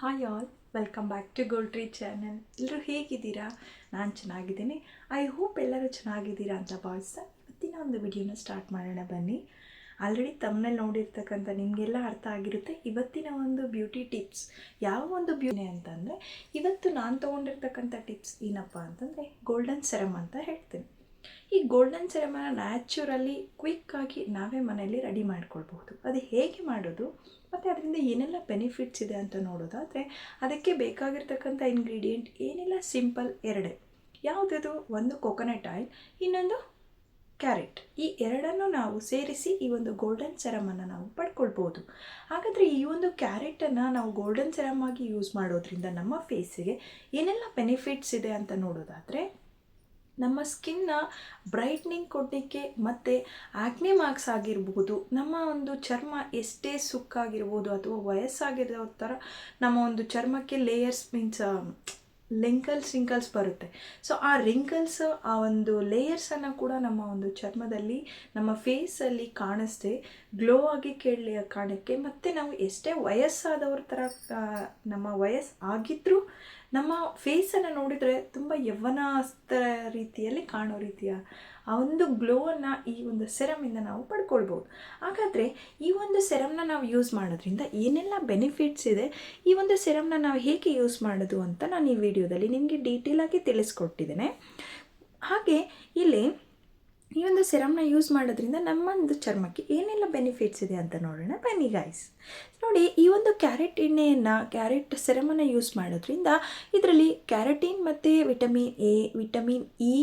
Hi all welcome back to ಗೋಲ್ಟ್ರಿ tree channel ಎಲ್ಲರೂ ಹೇಗಿದ್ದೀರಾ? ನಾನು ಚೆನ್ನಾಗಿದ್ದೀನಿ. ಐ ಹೋಪ್ ಎಲ್ಲರೂ ಚೆನ್ನಾಗಿದ್ದೀರಾ ಅಂತ ಭಾವಿಸ್ತಾ ಇವತ್ತಿನ ಒಂದು ವಿಡಿಯೋನ ಸ್ಟಾರ್ಟ್ ಮಾಡೋಣ ಬನ್ನಿ. ಆಲ್ರೆಡಿ ತಮ್ಮನಲ್ಲಿ ನೋಡಿರ್ತಕ್ಕಂಥ ನಿಮಗೆಲ್ಲ ಅರ್ಥ ಆಗಿರುತ್ತೆ. ಇವತ್ತಿನ ಒಂದು ಬ್ಯೂಟಿ ಟಿಪ್ಸ್ ಯಾವ ಒಂದು ಬ್ಯೂಟಿ ಅಂತಂದರೆ, ಇವತ್ತು ನಾನು ತೊಗೊಂಡಿರ್ತಕ್ಕಂಥ ಟಿಪ್ಸ್ ಏನಪ್ಪ ಅಂತಂದರೆ ಗೋಲ್ಡನ್ ಸೆರಮ್ ಅಂತ ಹೇಳ್ತೀನಿ. ಈ ಗೋಲ್ಡನ್ ಸೆರಮನ್ನ ನ್ಯಾಚುರಲಿ ಕ್ವಿಕ್ಕಾಗಿ ನಾವೇ ಮನೆಯಲ್ಲಿ ರೆಡಿ ಮಾಡ್ಕೊಳ್ಬಹುದು. ಅದು ಹೇಗೆ ಮಾಡೋದು? ಮತ್ತು ಅದರಿಂದ ಏನೆಲ್ಲ ಬೆನಿಫಿಟ್ಸ್ ಇದೆ ಅಂತ ನೋಡೋದಾದರೆ, ಅದಕ್ಕೆ ಬೇಕಾಗಿರ್ತಕ್ಕಂಥ ಇಂಗ್ರೀಡಿಯೆಂಟ್ ಏನೆಲ್ಲ ಸಿಂಪಲ್ ಎರಡೇ. ಯಾವುದದು? ಒಂದು ಕೊಕೊನಟ್ ಆಯಿಲ್ ಇನ್ನೊಂದು ಕ್ಯಾರೆಟ್ ಈ ಎರಡನ್ನು ನಾವು ಸೇರಿಸಿ ಈ ಒಂದು ಗೋಲ್ಡನ್ ಸೆರಮನ್ನು ನಾವು ಪಡ್ಕೊಳ್ಬೋದು ಹಾಗಾದರೆ ಈ ಒಂದು ಕ್ಯಾರೆಟನ್ನು ನಾವು ಗೋಲ್ಡನ್ ಸೆರಮ್ ಆಗಿ ಯೂಸ್ ಮಾಡೋದ್ರಿಂದ ನಮ್ಮ ಫೇಸಿಗೆ ಏನೆಲ್ಲ ಬೆನಿಫಿಟ್ಸ್ ಇದೆ ಅಂತ ನೋಡೋದಾದರೆ ನಮ್ಮ ಸ್ಕಿನ್ನ ಬ್ರೈಟ್ನಿಂಗ್ ಕೊಡಲಿಕ್ಕೆ ಮತ್ತು ಆಕ್ನೆ ಮಾರ್ಕ್ಸ್ ಆಗಿರ್ಬೋದು, ನಮ್ಮ ಒಂದು ಚರ್ಮ ಎಷ್ಟೇ ಸುಕ್ಕಾಗಿರ್ಬೋದು ಅಥವಾ ವಯಸ್ಸಾಗಿರೋ ಥರ ನಮ್ಮ ಒಂದು ಚರ್ಮಕ್ಕೆ ಲೇಯರ್ಸ್ ಮೀನ್ಸ್ ಲಿಂಕಲ್ಸ್ ರಿಂಕಲ್ಸ್ ಬರುತ್ತೆ. ಸೊ ಆ ರಿಂಕಲ್ಸ್ ಆ ಒಂದು ಲೇಯರ್ಸನ್ನು ಕೂಡ ನಮ್ಮ ಒಂದು ಚರ್ಮದಲ್ಲಿ, ನಮ್ಮ ಫೇಸಲ್ಲಿ ಕಾಣಿಸ್ದೆ ಗ್ಲೋ ಆಗಿ ಕೇಳಲಿ ಕಾಣಕ್ಕೆ ಮತ್ತು ನಾವು ಎಷ್ಟೇ ವಯಸ್ಸಾದವ್ರ ಥರ ನಮ್ಮ ವಯಸ್ಸು ಆಗಿದ್ದರೂ ನಮ್ಮ ಫೇಸನ್ನು ನೋಡಿದರೆ ತುಂಬ ಯೌವನಸ್ಥ ರೀತಿಯಲ್ಲಿ ಕಾಣೋ ರೀತಿಯ ಆ ಒಂದು ಗ್ಲೋವನ್ನು ಈ ಒಂದು ಸೆರಮಿಂದ ನಾವು ಪಡ್ಕೊಳ್ಬೋದು. ಹಾಗಾದರೆ ಈ ಒಂದು ಸೆರಮ್ನ ನಾವು ಯೂಸ್ ಮಾಡೋದ್ರಿಂದ ಏನೆಲ್ಲ ಬೆನಿಫಿಟ್ಸ್ ಇದೆ? ಈ ಒಂದು ಸೆರಮ್ನ ನಾವು ಹೇಗೆ ಯೂಸ್ ಮಾಡೋದು ಅಂತ ನಾನು ಈ ವಿಡಿಯೋದಲ್ಲಿ ನಿಮಗೆ ಡೀಟೇಲಾಗಿ ತಿಳಿಸ್ಕೊಟ್ಟಿದ್ದೇನೆ. ಹಾಗೆ ಇಲ್ಲಿ ಈ ಒಂದು ಸೆರಮ್ನ ಯೂಸ್ ಮಾಡೋದ್ರಿಂದ ನಮ್ಮ ಒಂದು ಚರ್ಮಕ್ಕೆ ಏನೆಲ್ಲ ಬೆನಿಫಿಟ್ಸ್ ಇದೆ ಅಂತ ನೋಡೋಣ ಬನ್ನಿ ಗಾಯ್ಸ್ ನೋಡಿ, ಈ ಒಂದು ಕ್ಯಾರೆಟ್ ಎಣ್ಣೆಯನ್ನು ಕ್ಯಾರೆಟ್ ಸೆರಮನ್ನು ಯೂಸ್ ಮಾಡೋದ್ರಿಂದ ಇದರಲ್ಲಿ ಕ್ಯಾರೆಟೀನ್ ಮತ್ತು ವಿಟಮಿನ್ ಎ, ವಿಟಮಿನ್ ಇ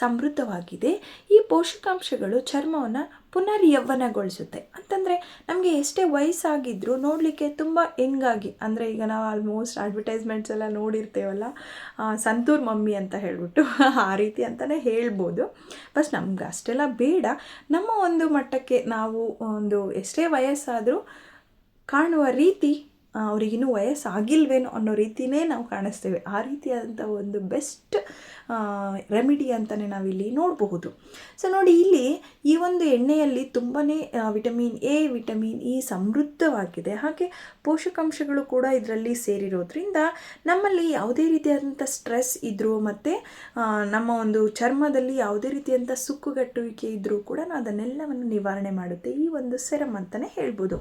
ಸಮೃದ್ಧವಾಗಿದೆ. ಈ ಪೋಷಕಾಂಶಗಳು ಚರ್ಮವನ್ನು ಪುನರ್ ಯೌವನಗೊಳಿಸುತ್ತೆ ಅಂತಂದರೆ ನಮಗೆ ಎಷ್ಟೇ ವಯಸ್ಸಾಗಿದ್ದರೂ ನೋಡಲಿಕ್ಕೆ ತುಂಬ ಹೆಂಗಾಗಿ ಅಂದರೆ ಈಗ ನಾವು ಆಲ್ಮೋಸ್ಟ್ ಅಡ್ವರ್ಟೈಸ್ಮೆಂಟ್ಸ್ ಎಲ್ಲ ನೋಡಿರ್ತೇವಲ್ಲ ಸಂತೂರ್ ಮಮ್ಮಿ ಅಂತ ಹೇಳಿಬಿಟ್ಟು ಆ ರೀತಿ ಅಂತಲೇ ಹೇಳ್ಬೋದು. ಬಸ್ ನಮ್ಗೆ ಅಷ್ಟೆಲ್ಲ ಬೇಡ. ನಮ್ಮ ಒಂದು ಮಟ್ಟಕ್ಕೆ ನಾವು ಒಂದು ಎಷ್ಟೇ ವಯಸ್ಸಾದರೂ ಕಾಣುವ ರೀತಿ ಅವರಿಗಿನ್ನೂ ವಯಸ್ಸಾಗಿಲ್ವೇನೋ ಅನ್ನೋ ರೀತಿಯೇ ನಾವು ಕಾಣಿಸ್ತೇವೆ. ಆ ರೀತಿಯಾದಂಥ ಒಂದು ಬೆಸ್ಟ್ ರೆಮಿಡಿ ಅಂತಲೇ ನಾವಿಲ್ಲಿ ನೋಡಬಹುದು. ಸೊ ನೋಡಿ ಇಲ್ಲಿ ಈ ಒಂದು ಎಣ್ಣೆಯಲ್ಲಿ ತುಂಬಾ ವಿಟಮಿನ್ ಎ, ವಿಟಮಿನ್ ಇ ಸಮೃದ್ಧವಾಗಿದೆ. ಹಾಗೆ ಪೋಷಕಾಂಶಗಳು ಕೂಡ ಇದರಲ್ಲಿ ಸೇರಿರೋದ್ರಿಂದ ನಮ್ಮಲ್ಲಿ ಯಾವುದೇ ರೀತಿಯಾದಂಥ ಸ್ಟ್ರೆಸ್ ಇದ್ದರೂ ಮತ್ತು ನಮ್ಮ ಒಂದು ಚರ್ಮದಲ್ಲಿ ಯಾವುದೇ ರೀತಿಯಾದಂಥ ಸುಕ್ಕುಗಟ್ಟುವಿಕೆ ಇದ್ದರೂ ಕೂಡ ನಾವು ಅದನ್ನೆಲ್ಲವನ್ನು ನಿವಾರಣೆ ಮಾಡುತ್ತೆ. ಈ ಒಂದು ಸೆರಮ್ ಅಂತಲೇ ಹೇಳ್ಬೋದು.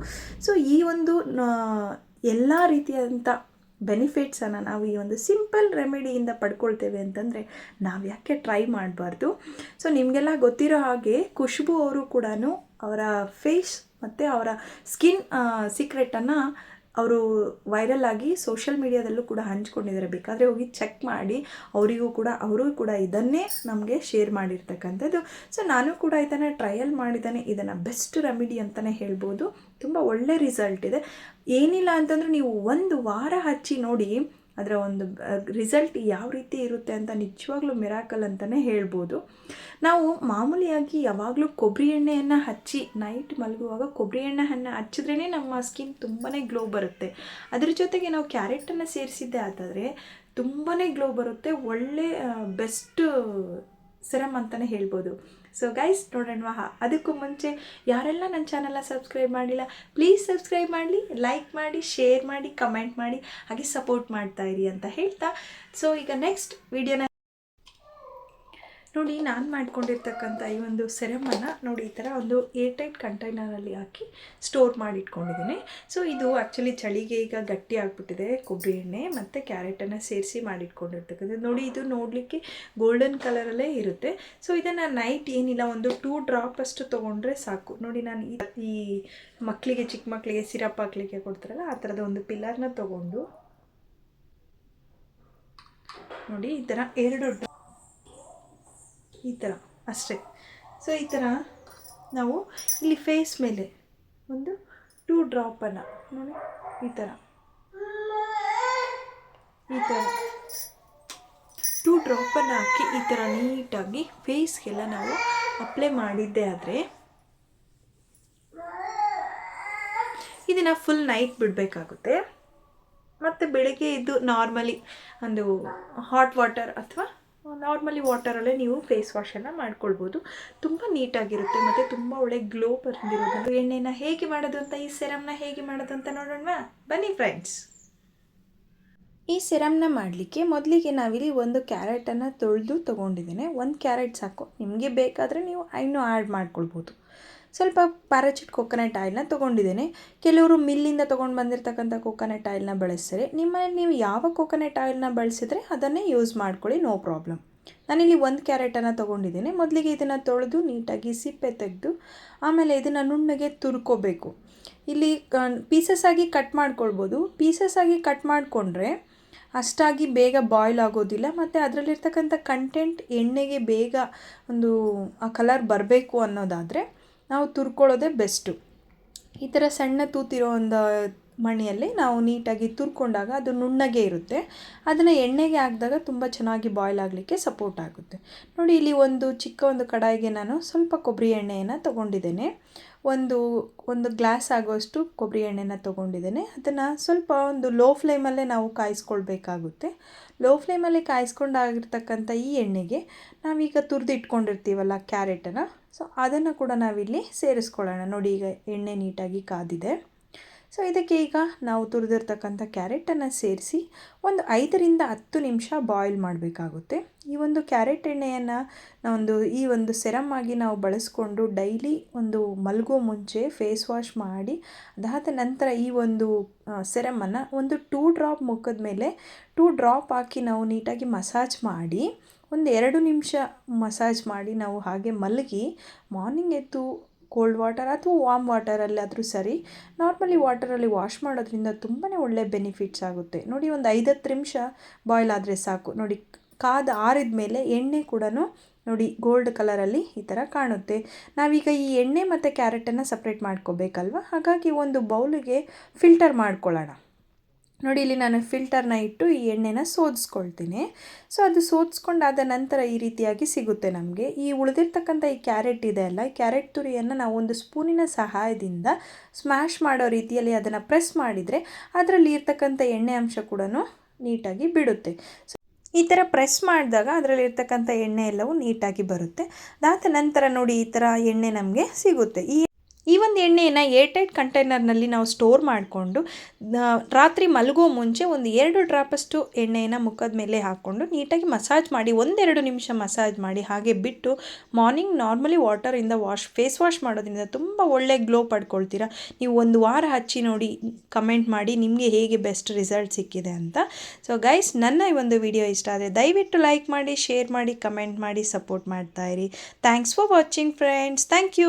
ಸೊ ಈ ಒಂದು ಎಲ್ಲ ರೀತಿಯಾದಂಥ ಬೆನಿಫಿಟ್ಸನ್ನು ನಾವು ಈ ಒಂದು ಸಿಂಪಲ್ ರೆಮಿಡಿಯಿಂದ ಪಡ್ಕೊಳ್ತೇವೆ ಅಂತಂದರೆ ನಾವು ಯಾಕೆ ಟ್ರೈ ಮಾಡಬಾರ್ದು? ಸೊ ನಿಮಗೆಲ್ಲ ಗೊತ್ತಿರೋ ಹಾಗೆ ಖುಷ್ಬು ಅವರು ಕೂಡ ಅವರ ಫೇಸ್ ಮತ್ತು ಅವರ ಸ್ಕಿನ್ ಸೀಕ್ರೆಟನ್ನು ಅವರು ವೈರಲ್ ಆಗಿ ಸೋಷಿಯಲ್ ಮೀಡಿಯಾದಲ್ಲೂ ಕೂಡ ಹಂಚ್ಕೊಂಡಿದ್ದಾರೆ ಬೇಕಾದರೆ ಹೋಗಿ ಚೆಕ್ ಮಾಡಿ ಅವರಿಗೂ ಕೂಡ, ಅವರು ಕೂಡ ಇದನ್ನೇ ನಮಗೆ ಶೇರ್ ಮಾಡಿರ್ತಕ್ಕಂಥದ್ದು. ಸೊ ನಾನು ಕೂಡ ಇದನ್ನು ಟ್ರಯಲ್ ಮಾಡಿದ್ದಾನೆ. ಇದನ್ನು ಬೆಸ್ಟ್ ರೆಮಿಡಿ ಅಂತಲೇ ಹೇಳ್ಬೋದು. ತುಂಬ ಒಳ್ಳೆ ರಿಸಲ್ಟ್ ಇದೆ. ಏನಿಲ್ಲ ಅಂತಂದರೆ ನೀವು ಒಂದು ವಾರ ಹಚ್ಚಿ ನೋಡಿ ಅದರ ಒಂದು ರಿಸಲ್ಟ್ ಯಾವ ರೀತಿ ಇರುತ್ತೆ ಅಂತ ನಿಜವಾಗ್ಲೂ ಮಿರಾಕಲ್ ಅಂತಲೇ ಹೇಳ್ಬೋದು. ನಾವು ಮಾಮೂಲಿಯಾಗಿ ಯಾವಾಗಲೂ ಕೊಬ್ಬರಿ ಎಣ್ಣೆಯನ್ನು ಹಚ್ಚಿ ನೈಟ್ ಮಲಗುವಾಗ ಕೊಬ್ಬರಿ ಎಣ್ಣೆಯನ್ನು ಹಚ್ಚಿದ್ರೇ ನಮ್ಮ ಸ್ಕಿನ್ ತುಂಬಾ ಗ್ಲೋ ಬರುತ್ತೆ. ಅದ್ರ ಜೊತೆಗೆ ನಾವು ಕ್ಯಾರೆಟನ್ನು ಸೇರಿಸಿದ್ದೆ ಆದರೆ ತುಂಬಾ ಗ್ಲೋ ಬರುತ್ತೆ. ಒಳ್ಳೆ ಬೆಸ್ಟ್ ಸೆರಮ್ ಅಂತಲೇ ಹೇಳ್ಬೋದು. ಸೊ ಗೈಸ್ ನೋಡೋಣವಾ ಅದಕ್ಕೂ ಮುಂಚೆ ಯಾರೆಲ್ಲ ನನ್ನ ಚಾನಲ್ನ ಸಬ್ಸ್ಕ್ರೈಬ್ ಮಾಡಿಲ್ಲ ಪ್ಲೀಸ್ ಸಬ್ಸ್ಕ್ರೈಬ್ ಮಾಡಲಿ ಲೈಕ್ ಮಾಡಿ ಶೇರ್ ಮಾಡಿ ಕಮೆಂಟ್ ಮಾಡಿ, ಹಾಗೆ ಸಪೋರ್ಟ್ ಮಾಡ್ತಾ ಇರಿ ಅಂತ ಹೇಳ್ತಾ. ಸೊ ಈಗ ನೆಕ್ಸ್ಟ್ ವಿಡಿಯೋನ ನೋಡಿ, ನಾನು ಮಾಡ್ಕೊಂಡಿರ್ತಕ್ಕಂಥ ಈ ಒಂದು ಸೆರಮನ್ನು ನೋಡಿ, ಈ ಥರ ಒಂದು ಏರ್ ಟೈಟ್ ಕಂಟೈನರಲ್ಲಿ ಹಾಕಿ ಸ್ಟೋರ್ ಮಾಡಿ ಇಟ್ಕೊಂಡಿದ್ದೀನಿ ಸೊ ಇದು ಆ್ಯಕ್ಚುಲಿ ಚಳಿಗೆ ಈಗ ಗಟ್ಟಿ ಆಗಿಬಿಟ್ಟಿದೆ, ಕೊಬ್ಬರಿ ಎಣ್ಣೆ ಮತ್ತು ಕ್ಯಾರೆಟನ್ನು ಸೇರಿಸಿ ಮಾಡಿಟ್ಕೊಂಡಿರ್ತಕ್ಕಂಥದ್ದು. ನೋಡಿ, ಇದು ನೋಡಲಿಕ್ಕೆ ಗೋಲ್ಡನ್ ಕಲರಲ್ಲೇ ಇರುತ್ತೆ. ಸೊ ಇದನ್ನು ನೈಟ್ ಏನಿಲ್ಲ, ಒಂದು ಟೂ ಡ್ರಾಪ್ ಅಷ್ಟು ತೊಗೊಂಡ್ರೆ ಸಾಕು. ನೋಡಿ, ನಾನು ಈ ಮಕ್ಕಳಿಗೆ ಚಿಕ್ಕ ಮಕ್ಕಳಿಗೆ ಸಿರಪ್ ಹಾಕ್ಲಿಕ್ಕೆ ಕೊಡ್ತಾರಲ್ಲ, ಆ ಥರದ ಒಂದು ಪಿಲ್ಲರ್ನ ತೊಗೊಂಡು ನೋಡಿ, ಈ ಥರ ಎರಡು ಈ ಥರ, ಅಷ್ಟೇ. ಸೊ ಈ ಥರ ನಾವು ಇಲ್ಲಿ ಫೇಸ್ ಮೇಲೆ ಒಂದು ಟೂ ಡ್ರಾಪನ್ನು ನೋಡಿ, ಈ ಥರ. ಈ ಥರ. ಟೂ ಡ್ರಾಪನ್ನು ಹಾಕಿ ಈ ಥರ ನೀಟಾಗಿ ಫೇಸ್ಗೆಲ್ಲ ನಾವು ಅಪ್ಲೈ ಮಾಡಿದ್ದೆ ಆದರೆ, ಇದನ್ನು ಫುಲ್ ನೈಟ್ ಬಿಡಬೇಕಾಗುತ್ತೆ. ಮತ್ತು ಬೆಳಗ್ಗೆ ಇದ್ದು ನಾರ್ಮಲಿ ಒಂದು ಹಾಟ್ ವಾಟರ್ ಅಥವಾ ನಾರ್ಮಲಿ ವಾಟರಲ್ಲೇ ನೀವು ಫೇಸ್ ವಾಶನ್ನು ಮಾಡ್ಕೊಳ್ಬೋದು. ತುಂಬ ನೀಟಾಗಿರುತ್ತೆ ಮತ್ತು ತುಂಬ ಒಳ್ಳೆ ಗ್ಲೋ ಬಂದಿರೋದು ಎಣ್ಣೆನ ಹೇಗೆ ಮಾಡೋದು ಅಂತ, ಈ ಸೆರಮ್ನ ಹೇಗೆ ಮಾಡೋದು ಅಂತ ನೋಡೋಣ ಬನ್ನಿ ಫ್ರೆಂಡ್ಸ್ ಈ ಸೆರಮ್ನ ಮಾಡಲಿಕ್ಕೆ ಮೊದಲಿಗೆ ನಾವಿಲ್ಲಿ ಒಂದು ಕ್ಯಾರೆಟನ್ನು ತೊಳೆದು ತೊಗೊಂಡಿದ್ದೇನೆ. ಒಂದು ಕ್ಯಾರೆಟ್ ಸಾಕು. ನಿಮಗೆ ಬೇಕಾದರೆ ನೀವು ಇನ್ನೂ ಆ್ಯಡ್ ಮಾಡ್ಕೊಳ್ಬೋದು. ಸ್ವಲ್ಪ ಪ್ಯಾರಾಚಿಟ್ ಕೊಕೊನಟ್ ಆಯಿಲ್ನ ತೊಗೊಂಡಿದ್ದೇನೆ. ಕೆಲವರು ಮಿಲ್ಲಿಂದ ತೊಗೊಂಡು ಬಂದಿರತಕ್ಕಂಥ ಕೊಕೊನಟ್ ಆಯಿಲ್ನ ಬಳಸ್ತಾರೆ. ನಿಮ್ಮನೇಲಿ ನೀವು ಯಾವ ಕೊಕೊನೆಟ್ ಆಯಿಲ್ನ ಬಳಸಿದರೆ ಅದನ್ನೇ ಯೂಸ್ ಮಾಡ್ಕೊಳ್ಳಿ ನೋ ಪ್ರಾಬ್ಲಮ್ ನಾನಿಲ್ಲಿ ಒಂದು ಕ್ಯಾರೆಟನ್ನು ತೊಗೊಂಡಿದ್ದೇನೆ. ಮೊದಲಿಗೆ ಇದನ್ನು ತೊಳೆದು ನೀಟಾಗಿ ಸಿಪ್ಪೆ ತೆಗೆದು, ಆಮೇಲೆ ಇದನ್ನು ನುಣ್ಣಗೆ ತುರ್ಕೋಬೇಕು. ಇಲ್ಲಿ ಪೀಸಸ್ ಆಗಿ ಕಟ್ ಮಾಡ್ಕೊಳ್ಬೋದು. ಪೀಸಸ್ ಆಗಿ ಕಟ್ ಮಾಡಿಕೊಂಡ್ರೆ ಅಷ್ಟಾಗಿ ಬೇಗ ಬಾಯ್ಲ್ ಆಗೋದಿಲ್ಲ. ಮತ್ತು ಅದರಲ್ಲಿರ್ತಕ್ಕಂಥ ಕಂಟೆಂಟ್ ಎಣ್ಣೆಗೆ ಬೇಗ ಒಂದು, ಆ ಕಲರ್ ಬರಬೇಕು ಅನ್ನೋದಾದರೆ ನಾವು ತುರ್ಕೊಳ್ಳೋದೇ ಬೆಸ್ಟು. ಈ ಥರ ಸಣ್ಣ ತೂತಿರೋ ಒಂದು ಮಣೆಯಲ್ಲಿ ನಾವು ನೀಟಾಗಿ ತುರ್ಕೊಂಡಾಗ ಅದು ನುಣ್ಣಗೆ ಇರುತ್ತೆ. ಅದನ್ನು ಎಣ್ಣೆಗೆ ಹಾಕಿದಾಗ ತುಂಬ ಚೆನ್ನಾಗಿ ಬಾಯ್ಲ್ ಆಗಲಿಕ್ಕೆ ಸಪೋರ್ಟ್ ಆಗುತ್ತೆ. ನೋಡಿ, ಇಲ್ಲಿ ಒಂದು ಚಿಕ್ಕ ಒಂದು ಕಡಾಯಿಗೆ ನಾನು ಸ್ವಲ್ಪ ಕೊಬ್ಬರಿ ಎಣ್ಣೆಯನ್ನು ತೊಗೊಂಡಿದ್ದೇನೆ. ಒಂದು ಒಂದು ಗ್ಲಾಸ್ ಆಗೋಷ್ಟು ಕೊಬ್ಬರಿ ಎಣ್ಣೆನ ತೊಗೊಂಡಿದ್ದೇನೆ. ಅದನ್ನು ಸ್ವಲ್ಪ ಒಂದು ಲೋ ಫ್ಲೇಮಲ್ಲೇ ನಾವು ಕಾಯಿಸ್ಕೊಳ್ಬೇಕಾಗುತ್ತೆ. ಲೋ ಫ್ಲೇಮಲ್ಲಿ ಕಾಯಿಸ್ಕೊಂಡಾಗಿರ್ತಕ್ಕಂಥ ಈ ಎಣ್ಣೆಗೆ ನಾವೀಗ ತುರಿದು ಇಟ್ಕೊಂಡಿರ್ತೀವಲ್ಲ ಕ್ಯಾರೆಟನ್ನು ಸೊ ಅದನ್ನು ಕೂಡ ನಾವಿಲ್ಲಿ ಸೇರಿಸ್ಕೊಳ್ಳೋಣ. ನೋಡಿ, ಈಗ ಎಣ್ಣೆ ನೀಟಾಗಿ ಕಾದಿದೆ. ಸೊ ಇದಕ್ಕೆ ಈಗ ನಾವು ತುರಿದಿರ್ತಕ್ಕಂಥ ಕ್ಯಾರೆಟನ್ನು ಸೇರಿಸಿ ಒಂದು ಐದರಿಂದ ಹತ್ತು ನಿಮಿಷ ಬಾಯ್ಲ್ ಮಾಡಬೇಕಾಗುತ್ತೆ. ಈ ಒಂದು ಕ್ಯಾರೆಟ್ ಎಣ್ಣೆಯನ್ನು ನಾವೊಂದು, ಈ ಒಂದು ಸೆರಮ್ ಆಗಿ ನಾವು ಬಳಸ್ಕೊಂಡು ಡೈಲಿ ಒಂದು ಮಲಗೋ ಮುಂಚೆ ಫೇಸ್ ವಾಶ್ ಮಾಡಿ, ಅದಾದ ನಂತರ ಈ ಒಂದು ಸೆರಮನ್ನು ಒಂದು ಟೂ ಡ್ರಾಪ್ ಮುಖದ ಮೇಲೆ ಟೂ ಡ್ರಾಪ್ ಹಾಕಿ ನಾವು ನೀಟಾಗಿ ಮಸಾಜ್ ಮಾಡಿ ಒಂದು ಎರಡು ನಿಮಿಷ ಮಸಾಜ್ ಮಾಡಿ ನಾವು ಹಾಗೆ ಮಲಗಿ, ಮಾರ್ನಿಂಗ್ ಎದ್ದು ಕೋಲ್ಡ್ ವಾಟರ್ ಅಥವಾ ವಾಮ್ ವಾಟರಲ್ಲಾದರೂ ಸರಿ, ನಾರ್ಮಲಿ ವಾಟರಲ್ಲಿ ವಾಶ್ ಮಾಡೋದ್ರಿಂದ ತುಂಬಾ ಒಳ್ಳೆ ಬೆನಿಫಿಟ್ಸ್ ಆಗುತ್ತೆ. ನೋಡಿ, ಒಂದು ಐದತ್ತು ನಿಮಿಷ ಬಾಯ್ಲ್ ಆದರೆ ಸಾಕು. ನೋಡಿ, ಕಾದ ಆರಿದ ಮೇಲೆ ಎಣ್ಣೆ ಕೂಡ ನೋಡಿ ಗೋಲ್ಡ್ ಕಲರಲ್ಲಿ ಈ ಥರ ಕಾಣುತ್ತೆ. ನಾವೀಗ ಈ ಎಣ್ಣೆ ಮತ್ತು ಕ್ಯಾರೆಟನ್ನು ಸಪ್ರೇಟ್ ಮಾಡ್ಕೋಬೇಕಲ್ವ? ಹಾಗಾಗಿ ಒಂದು ಬೌಲಿಗೆ ಫಿಲ್ಟರ್ ಮಾಡ್ಕೊಳ್ಳೋಣ. ನೋಡಿ, ಇಲ್ಲಿ ನಾನು ಫಿಲ್ಟರ್ನ ಇಟ್ಟು ಈ ಎಣ್ಣೆನ ಸೋದಿಸ್ಕೊಳ್ತೀನಿ. ಸೊ ಅದು ಸೋದಿಸ್ಕೊಂಡಾದ ನಂತರ ಈ ರೀತಿಯಾಗಿ ಸಿಗುತ್ತೆ ನಮಗೆ. ಈ ಉಳಿದಿರ್ತಕ್ಕಂಥ ಈ ಕ್ಯಾರೆಟ್ ಇದೆ ಅಲ್ಲ ಕ್ಯಾರೆಟ್ ತುರಿಯನ್ನು ನಾವು ಒಂದು ಸ್ಪೂನಿನ ಸಹಾಯದಿಂದ ಸ್ಮ್ಯಾಶ್ ಮಾಡೋ ರೀತಿಯಲ್ಲಿ ಅದನ್ನು ಪ್ರೆಸ್ ಮಾಡಿದರೆ ಅದರಲ್ಲಿ ಇರ್ತಕ್ಕಂಥ ಎಣ್ಣೆ ಅಂಶ ಕೂಡ ನೀಟಾಗಿ ಬಿಡುತ್ತೆ. ಸೊ ಈ ಥರ ಪ್ರೆಸ್ ಮಾಡಿದಾಗ ಅದರಲ್ಲಿರ್ತಕ್ಕಂಥ ಎಣ್ಣೆ ಎಲ್ಲವೂ ನೀಟಾಗಿ ಬರುತ್ತೆ. ಅದಾದ ನಂತರ ನೋಡಿ, ಈ ಥರ ಎಣ್ಣೆ ನಮಗೆ ಸಿಗುತ್ತೆ. ಈ ಎಣ್ಣೆಯನ್ನು ಏರ್ಟೈಟ್ ಕಂಟೈನರ್ನಲ್ಲಿ ನಾವು ಸ್ಟೋರ್ ಮಾಡಿಕೊಂಡು ರಾತ್ರಿ ಮಲಗೋ ಮುಂಚೆ ಒಂದು ಎರಡು ಡ್ರಾಪಷ್ಟು ಎಣ್ಣೆಯನ್ನು ಮುಖದ ಮೇಲೆ ಹಾಕ್ಕೊಂಡು ನೀಟಾಗಿ ಮಸಾಜ್ ಮಾಡಿ, ಒಂದೆರಡು ನಿಮಿಷ ಮಸಾಜ್ ಮಾಡಿ, ಹಾಗೆ ಬಿಟ್ಟು ಮಾರ್ನಿಂಗ್ ನಾರ್ಮಲಿ ವಾಟರಿಂದ ವಾಶ್, ಫೇಸ್ ವಾಶ್ ಮಾಡೋದ್ರಿಂದ ತುಂಬ ಒಳ್ಳೆ ಗ್ಲೋ ಪಡ್ಕೊಳ್ತೀರಾ. ನೀವು ಒಂದು ವಾರ ಹಚ್ಚಿ ನೋಡಿ ಕಮೆಂಟ್ ಮಾಡಿ ನಿಮಗೆ ಹೇಗೆ ಬೆಸ್ಟ್ ರಿಸಲ್ಟ್ ಸಿಕ್ಕಿದೆ ಅಂತ. ಸೊ ಗೈಸ್, ನನ್ನ ಈ ಒಂದು ವಿಡಿಯೋ ಇಷ್ಟ ಆದರೆ ದಯವಿಟ್ಟು ಲೈಕ್ ಮಾಡಿ, ಶೇರ್ ಮಾಡಿ, ಕಮೆಂಟ್ ಮಾಡಿ, support ಮಾಡ್ತಾಯಿರಿ thanks for watching friends. Thank you.